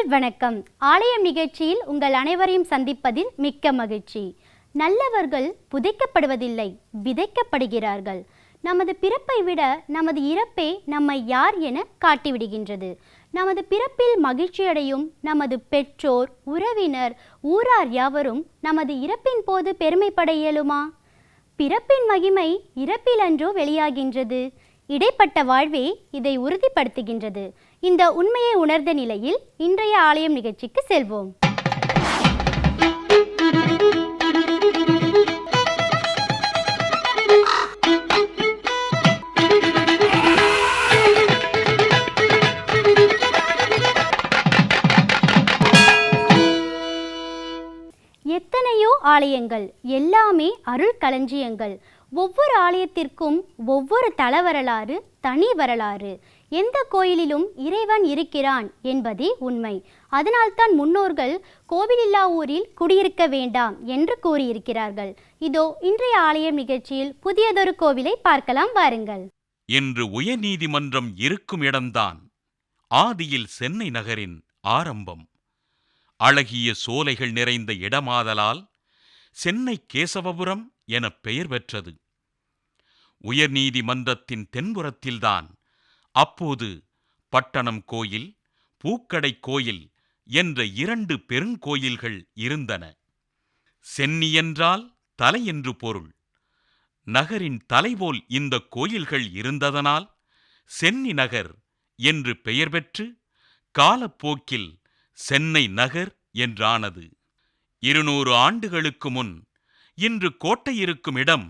நேயர்கள் வணக்கம். ஆலயம் நிகழ்ச்சியில் உங்கள் அனைவரையும் சந்திப்பதில் மிக்க மகிழ்ச்சி. நல்லவர்கள் புதைக்கப்படுவதில்லை விதைக்கப்படுகிறார்கள். நமது பிறப்பை விட நமது இறப்பே நம்மை யார் என காட்டிவிடுகின்றது. நமது பிறப்பில் மகிழ்ச்சியடையும் நமது பெற்றோர் உறவினர் ஊரார் யாவரும் நமது இறப்பின் போது பெருமைப்பட இயலுமா? பிறப்பின் மகிமை இறப்பிலன்றோ வெளியாகின்றது. இடைப்பட்ட வாழ்வே இதை உறுதிப்படுத்துகின்றது. இந்த உண்மையை உணர்ந்த நிலையில் இன்றைய ஆலயம் நிகழ்ச்சிக்கு செல்வோம். எத்தனையோ ஆலயங்கள் எல்லாமே அருள் களஞ்சியங்கள். ஒவ்வொரு ஆலயத்திற்கும் ஒவ்வொரு தல வரலாறு தனி வரலாறு. எந்த கோயிலிலும் இறைவன் இருக்கிறான் என்பதே உண்மை. அதனால்தான் முன்னோர்கள் கோவிலில்லா ஊரில் குடியிருக்க வேண்டாம் என்று கூறியிருக்கிறார்கள். இதோ இன்றைய ஆலயம் நிகழ்ச்சியில் புதியதொரு கோவிலை பார்க்கலாம் வாருங்கள். இன்று உயர்நீதிமன்றம் இருக்கும் இடம்தான். ஆதியில் சென்னை நகரின் ஆரம்பம். அழகிய சோலைகள் நிறைந்த இடமாதலால் சென்னை கேசவபுரம் எனப் பெயர் பெற்றது. உயர்நீதிமன்றத்தின் தென்புறத்தில்தான் அப்போது பட்டணம் கோயில் பூக்கடை கோயில் என்ற இரண்டு பெருங்கோயில்கள் இருந்தன. சென்னி என்றால் தலை என்று பொருள். நகரின் தலைபோல் இந்த கோயில்கள் இருந்ததனால் சென்னி நகர் என்று பெயர் பெற்று காலப்போக்கில் சென்னை நகர் என்றானது. இருநூறு ஆண்டுகளுக்கு முன் இன்று கோட்டை இருக்கும் இடம்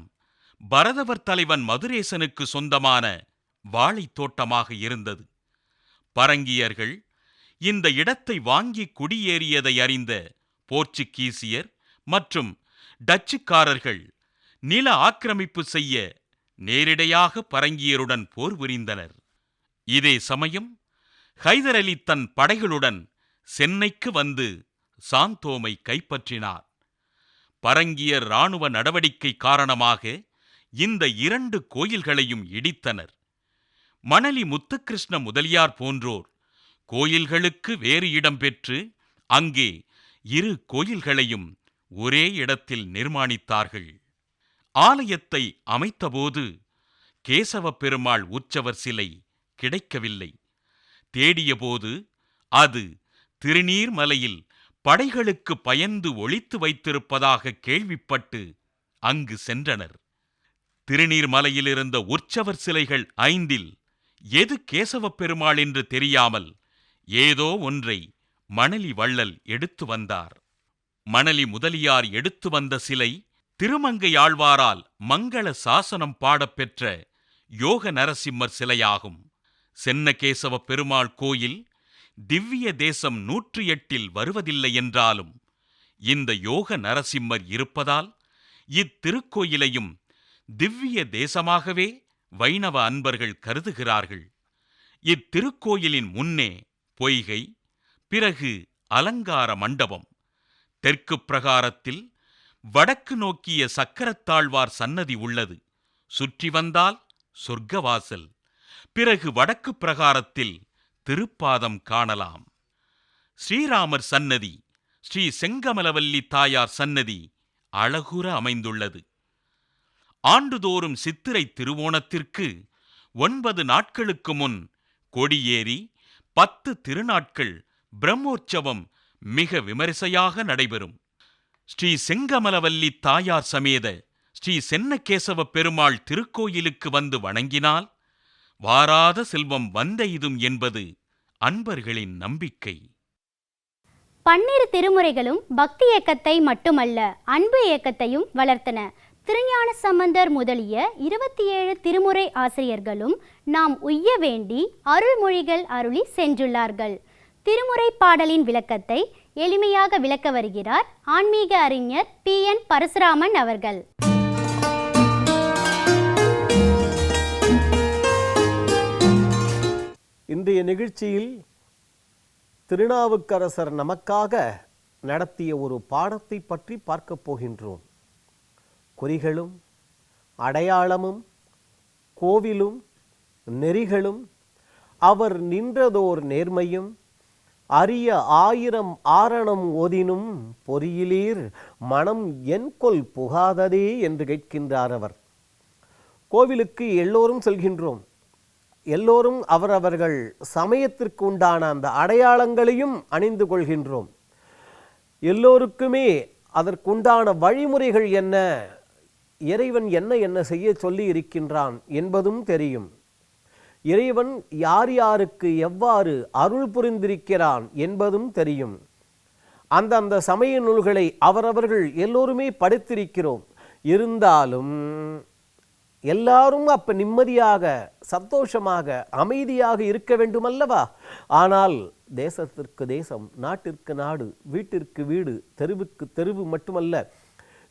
பரதவர் தலைவன் மதுரேசனுக்கு சொந்தமான வாழைத் தோட்டமாக இருந்தது. பரங்கியர்கள் இந்த இடத்தை வாங்கி குடியேறியதை அறிந்த போர்ச்சுகீசியர் மற்றும் டச்சுக்காரர்கள் நில ஆக்கிரமிப்பு செய்ய நேரிடையாக பரங்கியருடன் போர் புரிந்தனர். இதே சமயம் ஹைதர் அலி தன் படைகளுடன் சென்னைக்கு வந்து சாந்தோமை கைப்பற்றினார். பரங்கிய இராணுவ நடவடிக்கை காரணமாக இந்த இரண்டு கோயில்களையும் இடித்தனர். மணலி முத்துக்கிருஷ்ண முதலியார் போன்றோர் கோயில்களுக்கு வேறு இடம் பெற்று அங்கே இரு கோயில்களையும் ஒரே இடத்தில் நிர்மாணித்தார்கள். ஆலயத்தை அமைத்தபோது கேசவ பெருமாள் உற்சவர் சிலை கிடைக்கவில்லை. தேடியபோது அது திருநீர்மலையில் படைகளுக்கு பயந்து ஒளித்து வைத்திருப்பதாக கேள்விப்பட்டு அங்கு சென்றனர். திருநீர்மலையிலிருந்த உற்சவர் சிலைகள் ஐந்தில் எது கேசவப் பெருமாள் என்று தெரியாமல் ஏதோ ஒன்றை மணலி வள்ளல் எடுத்து வந்தார். மணலி முதலியார் எடுத்து வந்த சிலை திருமங்கை ஆழ்வாரால் மங்கள சாசனம் பாடப்பெற்ற யோக நரசிம்மர் சிலையாகும். சென்னகேசவ பெருமாள் கோயில் திவ்ய தேசம் நூற்றி எட்டில் வருவதில்லை என்றாலும் இந்த யோக நரசிம்மர் இருப்பதால் இத்திருக்கோயிலையும் திவ்ய தேசமாகவே வைணவ அன்பர்கள் கருதுகிறார்கள். இத்திருக்கோயிலின் முன்னே பொய்கை பிறகு அலங்கார மண்டபம். தெற்கு பிரகாரத்தில் வடக்கு நோக்கிய சக்கரத்தாழ்வார் சன்னதி உள்ளது. சுற்றி வந்தால் சொர்க்கவாசல். பிறகு வடக்கு பிரகாரத்தில் திருப்பாதம் காணலாம். ஸ்ரீராமர் சன்னதி ஸ்ரீ செங்கமலவல்லி தாயார் சன்னதி அழகுற அமைந்துள்ளது. ஆண்டுதோறும் சித்திரை திருவோணத்திற்கு ஒன்பது நாட்களுக்கு முன் கொடியேறி பத்து திருநாட்கள் பிரம்மோற்சவம் மிக விமரிசையாக நடைபெறும். ஸ்ரீ செங்கமலவல்லி தாயார் சமேத ஸ்ரீ சென்னகேசவ பெருமாள் திருக்கோயிலுக்கு வந்து வணங்கினால் வாராத செல்வம் வந்தெய்தும் என்பது அன்பர்களின் நம்பிக்கை. பன்னிரு திருமுறைகளும் பக்தி இயக்கத்தை மட்டுமல்ல அன்பு இயக்கத்தையும் வளர்த்தன. திருஞான சம்பந்தர் முதலிய இருபத்தி ஏழு திருமுறை ஆசிரியர்களும் நாம் உய்ய வேண்டி அருள்மொழிகள் அருளி சென்றுள்ளார்கள். திருமுறை பாடலின் விளக்கத்தை எளிமையாக விளக்க வருகிறார் ஆன்மீக அறிஞர் பி என் பரசுராமன் அவர்கள். இன்றைய நிகழ்ச்சியில் திருநாவுக்கரசர் நமக்காக நடத்திய ஒரு பாடத்தை பற்றி பார்க்கப் போகின்றோம். குறிகளும் அடையாளமும் கோவிலும் நெறிகளும் அவர் நின்றதோர் நேர்மையும் அரிய ஆயிரம் ஆரணம் ஓதினும் பொறியிலீர் மனம் என் கொல் புகாததே என்று கேட்கின்றார் அவர். கோவிலுக்கு எல்லோரும் செல்கின்றோம். எல்லோரும் அவரவர்கள் சமயத்திற்கு உண்டான அந்த அடையாளங்களையும் அணிந்து கொள்கின்றோம். எல்லோருக்குமே அதற்குண்டான வழிமுறைகள் என்ன இறைவன் என்ன என்ன செய்ய சொல்லி இருக்கின்றான் என்பதும் தெரியும். இறைவன் யார் யாருக்கு எவ்வாறு அருள் புரிந்திருக்கிறான் என்பதும் தெரியும். அந்தந்த சமய நூல்களை அவரவர்கள் எல்லோருமே படித்திருக்கிறோம். இருந்தாலும் எல்லாரும் அப்ப நிம்மதியாக சந்தோஷமாக அமைதியாக இருக்க வேண்டுமல்லவா? ஆனால் தேசத்திற்கு தேசம் நாட்டிற்கு நாடு வீட்டிற்கு வீடு தெருவுக்கு தெருவு மட்டுமல்ல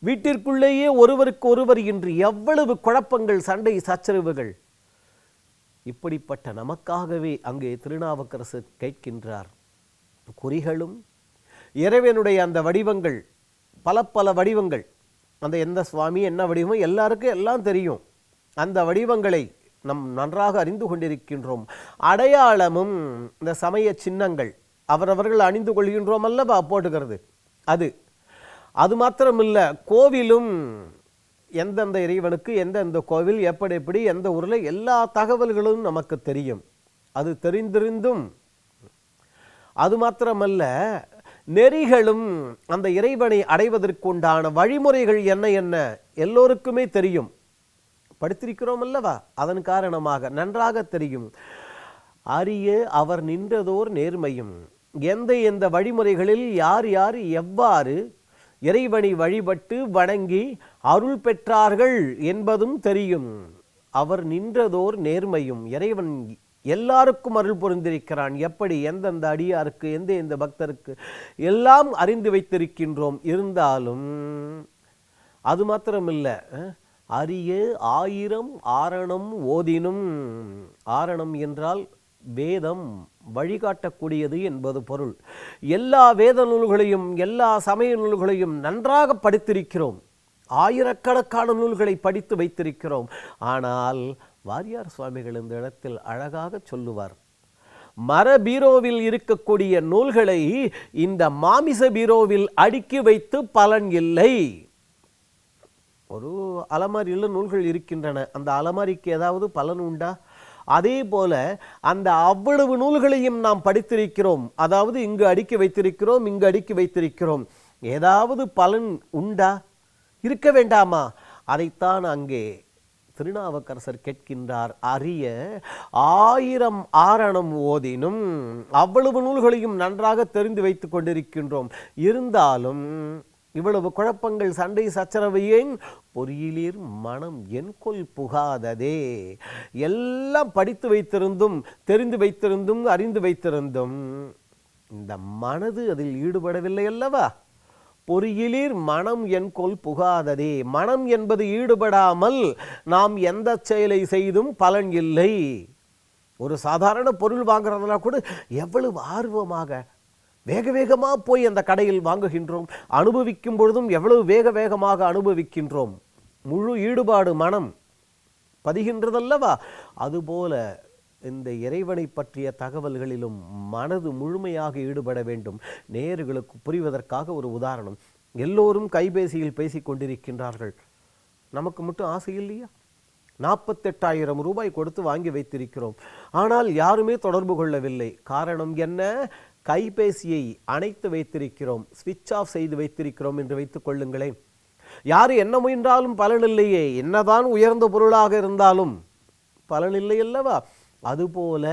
வீட்டிற்குள்ளேயே ஒருவருக்கு ஒருவர் இன்று எவ்வளவு குழப்பங்கள் சண்டை சச்சரவுகள். இப்படிப்பட்ட நமக்காகவே அங்கே திருநாவுக்கரசு கேட்கின்றார். குறிகளும் இறைவனுடைய அந்த வடிவங்கள் பல பல வடிவங்கள். அந்த எந்த சுவாமி என்ன வடிவமோ எல்லாருக்கும் எல்லாம் தெரியும். அந்த வடிவங்களை நம் நன்றாக அறிந்து கொண்டிருக்கின்றோம். அடையாளமும் இந்த சமய சின்னங்கள் அவரவர்கள் அணிந்து கொள்கின்றோம் அல்லவா? போட்டுக்கிறது. அது. அது மாத்திரமில்ல கோவிலும் எந்தெந்த இறைவனுக்கு எந்தெந்த கோவில் எப்படி எப்படி எந்த ஊரில் எல்லா தகவல்களும் நமக்கு தெரியும். அது தெரிந்திருந்தும். அது மாத்திரமல்ல நெறிகளும் அந்த இறைவனை அடைவதற்குண்டான வழிமுறைகள் என்ன என்ன? எல்லோருக்குமே தெரியும். படித்திருக்கிறோம் அல்லவா? அதன் காரணமாக நன்றாக தெரியும். அறிய அவர் நின்றதோர் நேர்மையும். எந்த எந்த வழிமுறைகளில் யார் யார் எவ்வாறு இறைவனை வழிபட்டு வணங்கி அருள் பெற்றார்கள் என்பதும் தெரியும். அவர் நின்றதோர் நேர்மையும். இறைவன் எல்லாருக்கும் அருள் புரிந்திருக்கிறான். எப்படி? எந்தெந்த அடியாருக்கு எந்த எந்த பக்தருக்கு எல்லாம் அறிந்து வைத்திருக்கின்றோம். இருந்தாலும் அது மாத்திரமில்லை. அரிய ஆயிரம் ஆரணம் ஓதினும் ஆரணம் என்றால் வேதம் வழிகாட்டக்கூடியது என்பது பொருள். எல்லா வேத நூல்களையும் எல்லா சமய நூல்களையும் நன்றாக படித்திருக்கிறோம். ஆயிரக்கணக்கான நூல்களை படித்து வைத்திருக்கிறோம். ஆனால் வாரியார் சுவாமிகள் இந்த இடத்தில் அழகாக சொல்லுவார். மர பீரோவில் இருக்கக்கூடிய நூல்களை இந்த மாமிச பீரோவில் அடுக்கி வைத்து பலன் இல்லை. ஒரு அலமாரியில் நூல்கள் இருக்கின்றன. அந்த அலமாரிக்கு ஏதாவது பலன் உண்டா? அதே போல அந்த அவ்வளவு நூல்களையும் நாம் படித்திருக்கிறோம். அதாவது இங்கு அடுக்கி வைத்திருக்கிறோம் இங்கு அடுக்கி வைத்திருக்கிறோம். ஏதாவது பலன் உண்டா? இருக்க வேண்டாமா? அதைத்தான் அங்கே திருநாவுக்கரசர் கேட்கின்றார். அரிய ஆயிரம் ஆரணம் ஓதினும் அவ்வளவு நூல்களையும் நன்றாக தெரிந்து வைத்துக் கொண்டிருக்கின்றோம். இருந்தாலும் இவ்வளவு குழப்பங்கள் சண்டை சச்சரவு ஏன்? பொறியிலீர் மனம் என் கொல் புகாததே. எல்லாம் படித்து வைத்திருந்தும் தெரிந்து வைத்திருந்தும் அறிந்து வைத்திருந்தும் இந்த மனது அதில் ஈடுபடவில்லை அல்லவா? பொறியிலீர் மனம் என் கொல் புகாததே. மனம் என்பது ஈடுபடாமல் நாம் எந்த செயலை செய்தும் பலன் இல்லை. ஒரு சாதாரண பொருள் வாங்குறதுனா கூட எவ்வளவு ஆர்வமாக வேக வேகமாக போய் அந்த கடையில் வாங்குகின்றோம். அனுபவிக்கும் பொழுதும் எவ்வளவு வேக வேகமாக அனுபவிக்கின்றோம். முழு ஈடுபாடு மனம் பதிகின்றதல்லவா? அதுபோல இந்த இறைவனை பற்றிய தகவல்களிலும் மனது முழுமையாக ஈடுபட வேண்டும். நேர்களுக்கு புரிவதற்காக ஒரு உதாரணம். எல்லோரும் கைபேசியில் பேசிக் கொண்டிருக்கின்றார்கள். நமக்கு மட்டும் ஆசை இல்லையா? நாற்பத்தெட்டாயிரம் ரூபாய் கொடுத்து வாங்கி வைத்திருக்கிறோம். ஆனால் யாருமே தொடர்பு கொள்ளவில்லை. காரணம் என்ன? கைபேசியை அணைத்து வைத்திருக்கிறோம் ஸ்விட்ச் ஆஃப் செய்து வைத்திருக்கிறோம் என்று வைத்துக் கொள்ளுங்களேன். யார் என்ன முயன்றாலும் பலனில்லையே என்னதான் உயர்ந்த பொருளாக இருந்தாலும் பலனில்லை அல்லவா? அதுபோல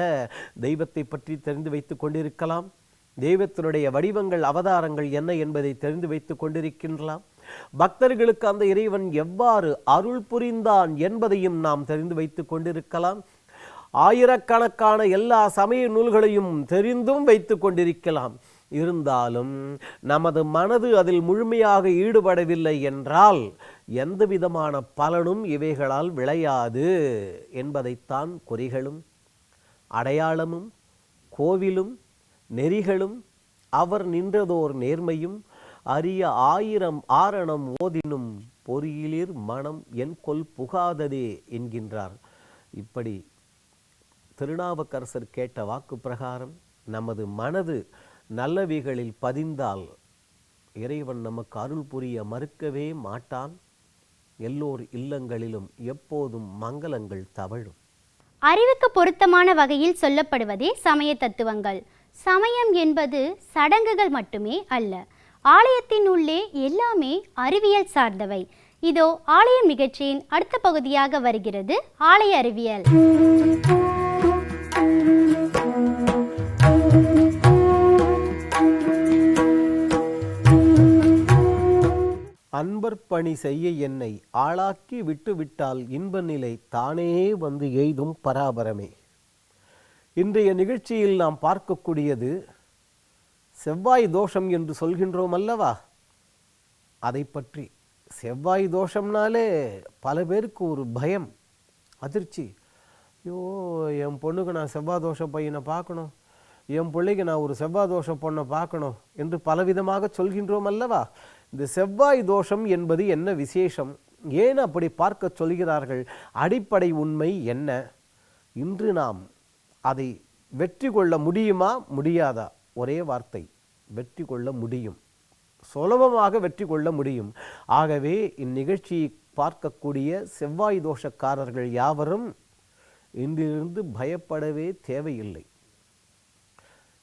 தெய்வத்தை பற்றி தெரிந்து வைத்துக் கொண்டிருக்கலாம். தெய்வத்தினுடைய வடிவங்கள் அவதாரங்கள் என்ன என்பதை தெரிந்து வைத்துக் கொண்டிருக்கின்றலாம். பக்தர்களுக்கு அந்த இறைவன் எவ்வாறு அருள் புரிந்தான் என்பதையும் நாம் தெரிந்து வைத்துக் கொண்டிருக்கலாம். ஆயிரக்கணக்கான எல்லா சமய நூல்களையும் தெரிந்தும் வைத்து கொண்டிருக்கலாம். இருந்தாலும் நமது மனது அதில் முழுமையாக ஈடுபடவில்லை என்றால் எந்த விதமான பலனும் இவைகளால் விளையாது என்பதைத்தான் குறிகளும் அடையாளமும் கோவிலும் நெறிகளும் அவர் நின்றதோர் நேர்மையும் அரிய ஆயிரம் ஆரணம் ஓதினும் பொறியிலிர் மனம் என் கொல் புகாததே என்கின்றார். இப்படி திருநாவுக்கரசர் கேட்ட வாக்கு பிரகாரம் நமது மனது நல்லவைகளில் பதிந்தால் இறைவன் நமக்கு அருள் புரிய மறுக்கவே மாட்டான். எல்லோர் இல்லங்களிலும் எப்போதும் மங்களங்கள் தவழும். அறிவுக்கு பொருத்தமான வகையில் சொல்லப்படுவதே சமய தத்துவங்கள். சமயம் என்பது சடங்குகள் மட்டுமே அல்ல. ஆலயத்தின் உள்ளே எல்லாமே அறிவியல் சார்ந்தவை. இதோ ஆலயம் நிகழ்ச்சியின் அடுத்த பகுதியாக வருகிறது ஆலய அறிவியல். அன்பர் பணி செய்ய என்னை ஆளாக்கி விட்டுவிட்டால் இன்ப நிலை தானே வந்து எய்தும் பராபரமே. இன்றைய நிகழ்ச்சியில் நாம் பார்க்கக்கூடியது செவ்வாய் தோஷம் என்று சொல்கின்றோம் அல்லவா? அதை பற்றி. செவ்வாய் தோஷம்னாலே பல பேருக்கு ஒரு பயம் அதிர்ச்சி. ஐயோ என் பொண்ணுக்கு நான் செவ்வாய் தோஷ பையனை பார்க்கணும். என் பிள்ளைக்கு நான் ஒரு செவ்வாய் தோஷ பொண்ணை பார்க்கணும் என்று பலவிதமாக சொல்கின்றோம் அல்லவா? இந்த செவ்வாய் தோஷம் என்பது என்ன விசேஷம்? ஏன் அப்படி பார்க்க சொல்கிறார்கள்? அடிப்படை உண்மை என்ன? இன்று நாம் அதை வெற்றி கொள்ள முடியுமா? முடியாதா? ஒரே வார்த்தை வெற்றி கொள்ள முடியும். சுலபமாக வெற்றி கொள்ள முடியும். ஆகவே இந்நிகழ்ச்சியை பார்க்கக்கூடிய செவ்வாய் தோஷக்காரர்கள் யாவரும் இன்றிலிருந்து பயப்படவே தேவையில்லை.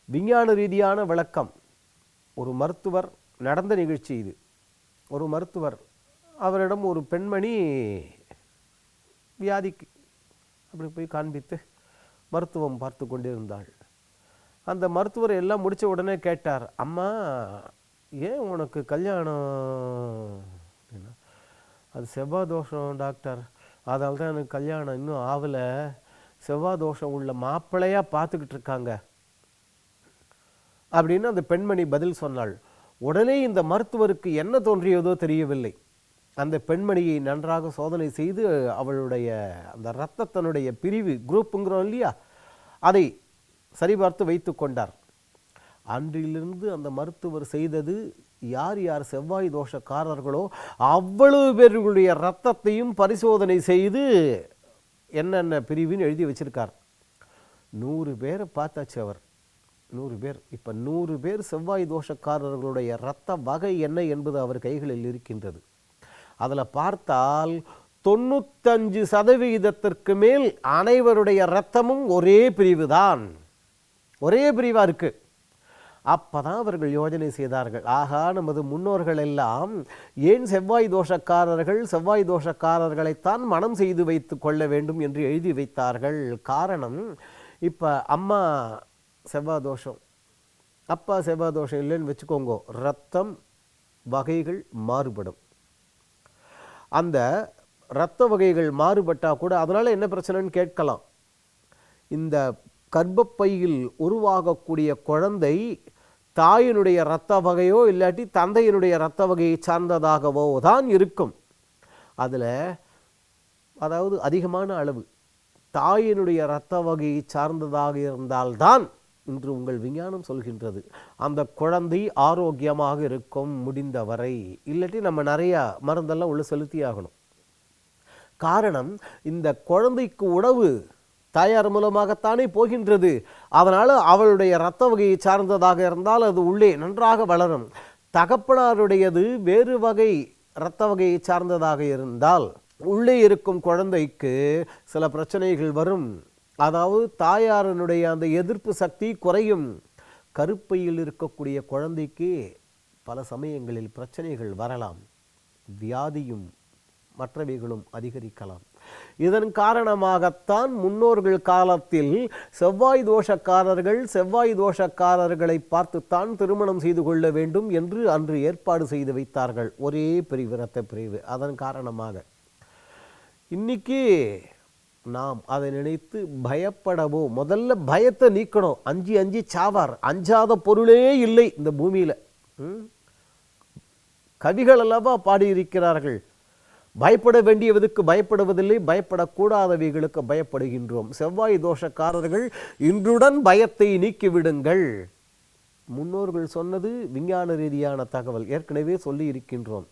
விஞ்ஞான ரீதியான விளக்கம். ஒரு மருத்துவர் நடந்த நிகழ்ச்சி இது. ஒரு மருத்துவர் அவரிடம் ஒரு பெண்மணி வியாதிக்கு அப்படி போய் காண்பித்து மருத்துவம் பார்த்து கொண்டிருந்தாள். அந்த மருத்துவர் எல்லாம் முடித்த உடனே கேட்டார் அம்மா ஏன் உனக்கு கல்யாணம்? அப்படின்னா அது செவ்வாய் தோஷம் டாக்டர். அதனால தான் எனக்கு கல்யாணம் இன்னும் ஆகலை செவ்வாய் தோஷம் உள்ள மாப்பிள்ளையாக பார்த்துக்கிட்டு இருக்காங்க. அப்படின்னு அந்த பெண்மணி பதில் சொன்னாள். உடனே இந்த மருத்துவருக்கு என்ன தோன்றியதோ தெரியவில்லை. அந்த பெண்மணியை நன்றாக சோதனை செய்து அவளுடைய அந்த இரத்தத்தனுடைய பிரிவு குரூப்புங்கிறோம் இல்லையா? அதை சரிபார்த்து வைத்து கொண்டார். அன்றிலிருந்து அந்த மருத்துவர் செய்தது யார் யார் செவ்வாய் தோஷக்காரர்களோ அவ்வளவு பேர்களுடைய ரத்தத்தையும் பரிசோதனை செய்து என்னென்ன பிரிவுன்னு எழுதி வச்சிருக்கார். நூறு பேரை பார்த்தாச்சு அவர். நூறு பேர். இப்போ நூறு பேர் செவ்வாய் தோஷக்காரர்களுடைய இரத்த வகை என்ன என்பது அவர் கைகளில் இருக்கின்றது. அதில் பார்த்தால் தொண்ணூத்தஞ்சு சதவிகிதத்திற்கு மேல் அனைவருடைய இரத்தமும் ஒரே பிரிவு தான். ஒரே பிரிவாக இருக்குது அப்போ தான் அவர்கள் யோஜனை செய்தார்கள். ஆகா நமது முன்னோர்கள் எல்லாம் ஏன் செவ்வாய் தோஷக்காரர்கள் செவ்வாய் தோஷக்காரர்களைத்தான் மனம் செய்து வைத்து கொள்ள வேண்டும் என்று எழுதி வைத்தார்கள்? காரணம் இப்போ அம்மா செவ்வாய் தோஷம் அப்பா செவ்வாய் தோஷம் இல்லைன்னு வச்சுக்கோங்க ரத்தம் வகைகள் மாறுபடும். அந்த இரத்த வகைகள் மாறுபட்டால் கூட அதனால் என்ன பிரச்சனைன்னு கேட்கலாம். இந்த கர்ப்பப்பையில் உருவாகக்கூடிய குழந்தை தாயினுடைய இரத்த வகையோ இல்லாட்டி தந்தையினுடைய இரத்த வகையை சார்ந்ததாகவோ தான் இருக்கும். அதில் அதாவது அதிகமான அளவு தாயினுடைய இரத்த வகையை சார்ந்ததாக இருந்தால்தான் இன்று உங்கள் விஞ்ஞானம் சொல்கின்றது. அந்த குழந்தை ஆரோக்கியமாக இருக்கும் முடிந்தவரை இல்லாட்டி நம்ம நிறையா மருந்தெல்லாம் உள்ள செலுத்தி ஆகணும். காரணம் இந்த குழந்தைக்கு உணவு தாயார் மூலமாகத்தானே போகின்றது. அதனால் அவளுடைய இரத்த வகையை சார்ந்ததாக இருந்தால் அது உள்ளே நன்றாக வளரும். தகப்பனாருடையது வேறு வகை இரத்த வகையை சார்ந்ததாக இருந்தால் உள்ளே இருக்கும் குழந்தைக்கு சில பிரச்சனைகள் வரும். அதாவது தாயாரனுடைய அந்த எதிர்ப்பு சக்தி குறையும். கருப்பையில் இருக்கக்கூடிய குழந்தைக்கு பல சமயங்களில் பிரச்சனைகள் வரலாம். வியாதியும் மற்றவைகளும் அதிகரிக்கலாம். இதன் காரணமாகத்தான் முன்னோர்கள் காலத்தில் செவ்வாய் தோஷக்காரர்கள் செவ்வாய் தோஷக்காரர்களை பார்த்துத்தான் திருமணம் செய்து கொள்ள வேண்டும் என்று அன்று ஏற்பாடு செய்து வைத்தார்கள். ஒரே பிரிவு இரத்த பிரிவு. அதன் காரணமாக. இன்னைக்கு நாம் அதை நினைத்து பயப்படவோ முதல்ல பயத்தை நீக்கணும். அஞ்சு அஞ்சு சாவார். அஞ்சாத பொருளே இல்லை இந்த பூமியில். கவிகள் அல்லவா பாடியிருக்கிறார்கள்? பயப்பட வேண்டியவதுக்கு பயப்படுவதில்லை பயப்படக்கூடாதவைகளுக்கு பயப்படுகின்றோம். செவ்வாய் தோஷக்காரர்கள் இன்றுடன் பயத்தை நீக்கிவிடுங்கள். முன்னோர்கள் சொன்னது விஞ்ஞான ரீதியான தகவல். ஏற்கனவே சொல்லி இருக்கின்றோம்.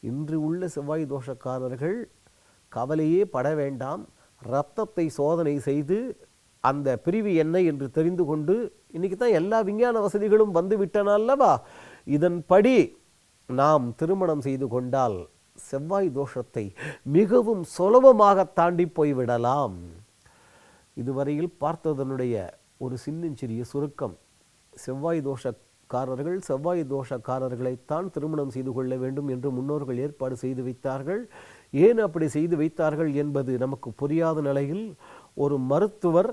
இன்று உள்ள செவ்வாய் தோஷக்காரர்கள் கவலையே பட வேண்டாம். ரத்தத்தை சோதனை செய்து அந்த பிரிவு என்ன என்று தெரிந்து கொண்டு இன்றைக்கி தான் எல்லா விஞ்ஞான வசதிகளும் வந்து விட்டன அல்லவா? இதன்படி நாம் திருமணம் செய்து கொண்டால் செவ்வாய் தோஷத்தை மிகவும் சுலபமாக தாண்டி போய்விடலாம் இதுவரையில் பார்த்ததனுடைய ஒரு சின்னஞ்சிறிய சுருக்கம். செவ்வாய் தோஷக்காரர்கள் செவ்வாய் தோஷக்காரர்களைத்தான் திருமணம் செய்து கொள்ள வேண்டும் என்று முன்னோர்கள் ஏற்பாடு செய்து வைத்தார்கள். ஏன் அப்படி செய்து வைத்தார்கள் என்பது நமக்கு புரியாத நிலையில் ஒரு மருத்துவர்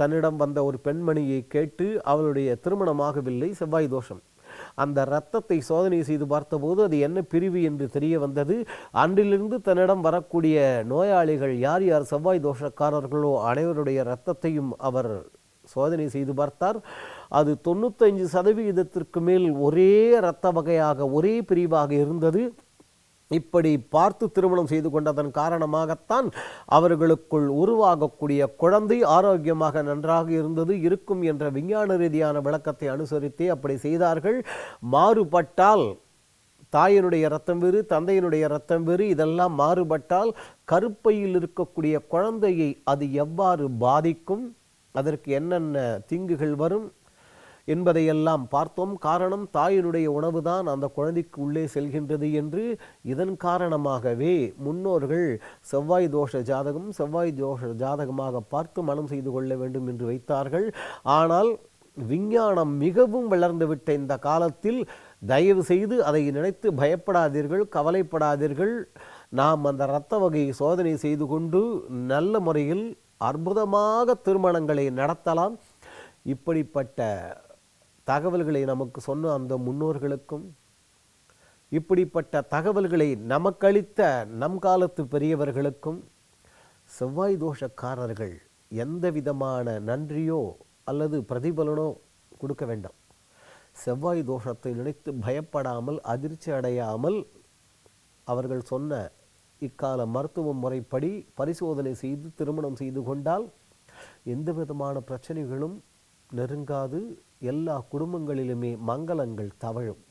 தன்னிடம் வந்த ஒரு பெண்மணியை கேட்டு அவளுடைய திருமணமாகவில்லை செவ்வாய் தோஷம். அந்த இரத்தத்தை சோதனை செய்து பார்த்தபோது அது என்ன பிரிவு என்று தெரிய வந்தது. அன்றிலிருந்து தன்னிடம் வரக்கூடிய நோயாளிகள் யார் யார் செவ்வாய் தோஷக்காரர்களோ அனைவருடைய இரத்தத்தையும் அவர் சோதனை செய்து பார்த்தார். அது தொண்ணூத்தைந்து சதவிகிதத்திற்கு மேல் ஒரே இரத்த வகையாக ஒரே பிரிவாக இருந்தது. இப்படி பார்த்து திருமணம் செய்து கொண்டதன் காரணமாகத்தான் அவர்களுக்குள் உருவாகக்கூடிய குழந்தை ஆரோக்கியமாக நன்றாக இருந்தது இருக்கும் என்ற விஞ்ஞான ரீதியான விளக்கத்தை அனுசரித்தே அப்படி செய்தார்கள். மாறுபட்டால் தாயினுடைய ரத்தம் வேறு தந்தையினுடைய ரத்தம் வேறு இதெல்லாம் மாறுபட்டால் கருப்பையில் இருக்கக்கூடிய குழந்தையை அது எவ்வாறு பாதிக்கும்? அதற்கு என்னென்ன தீங்குகள் வரும்? என்பதையெல்லாம் பார்த்தோம். காரணம் தாயினுடைய உணவுதான் அந்த குழந்தைக்கு உள்ளே செல்கின்றது என்று இதன் காரணமாகவே முன்னோர்கள் செவ்வாய் தோஷ ஜாதகம் செவ்வாய் தோஷ ஜாதகமாக பார்த்து மனம் செய்து கொள்ள வேண்டும் என்று வைத்தார்கள். ஆனால் விஞ்ஞானம் மிகவும் வளர்ந்துவிட்ட இந்த காலத்தில் தயவு செய்து அதை நினைத்து பயப்படாதீர்கள் கவலைப்படாதீர்கள். நாம் அந்த இரத்த வகையை சோதனை செய்து கொண்டு நல்ல முறையில் அற்புதமாக திருமணங்களை நடத்தலாம். இப்படிப்பட்ட தகவல்களை நமக்கு சொன்ன அந்த முன்னோர்களுக்கும் இப்படிப்பட்ட தகவல்களை நமக்களித்த நம் காலத்து பெரியவர்களுக்கும் செவ்வாய் தோஷக்காரர்கள் எந்த விதமான நன்றியோ அல்லது பிரதிபலனோ கொடுக்க வேண்டாம். செவ்வாய் தோஷத்தை நினைத்து பயப்படாமல் அதிர்ச்சி அடையாமல் அவர்கள் சொன்ன இக்கால மருத்துவ முறைப்படி பரிசோதனை செய்து திருமணம் செய்து கொண்டால் எந்த விதமான பிரச்சனைகளும் நெருங்காது. எல்லா குடும்பங்களிலுமே மங்களங்கள் தவழும்.